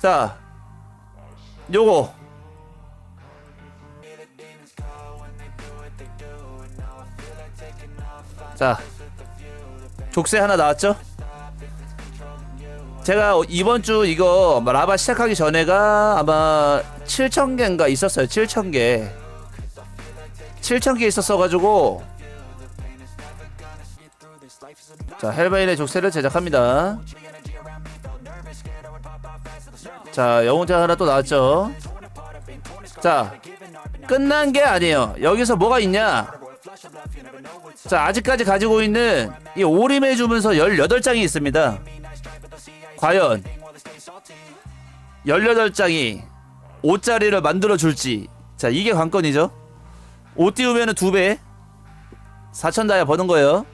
자, 요거. 자, 족쇄 하나 나왔죠? 제가 이번 주 이거 라바 시작하기 전에가 아마 7,000개인가 있었어요. 7,000개. 7,000개 있었어가지고. 자, 헬베인의 족쇄를 제작합니다. 자, 영웅자 하나 또 나왔죠. 자, 끝난 게 아니에요. 여기서 뭐가 있냐? 자, 아직까지 가지고 있는 이 오림의 주문서 18장이 있습니다. 과연 18장이 5짜리를 만들어 줄지. 자, 이게 관건이죠. 5 띄우면은 2배. 4천 다이아 버는 거예요.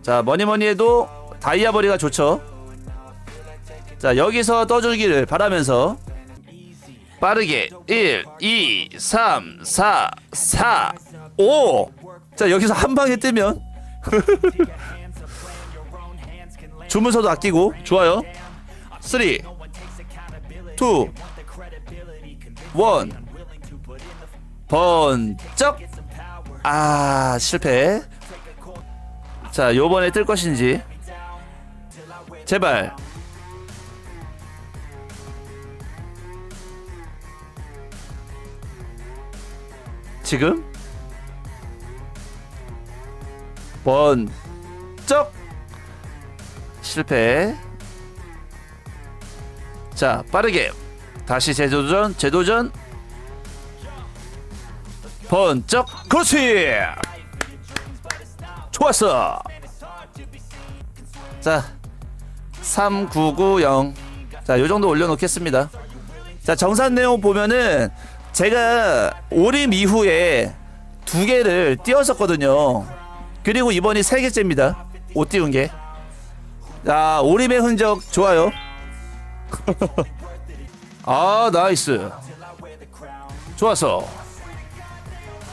자, 뭐니 뭐니 해도 다이아 버리가 좋죠. 자, 여기서 떠주기를 바라면서 빠르게 1, 2, 3, 4, 4, 5. 자, 여기서 한 방에 뜨면 주문서도 아끼고 좋아요. 3 2 1 번쩍. 아 실패. 자 요번에 뜰 것인지. 제발 지금? 번쩍! 실패. 자 빠르게. 다시 재도전 재도전. 번쩍! 그렇지! 좋았어! 자 3990 자 요 정도 올려놓겠습니다. 자 정산 내용 보면은 제가 오림 이후에 두 개를 띄웠었거든요 그리고 이번이 세 개째입니다 못 띄운 게 자, 오림의 흔적 좋아요. 아, 나이스. 좋았어.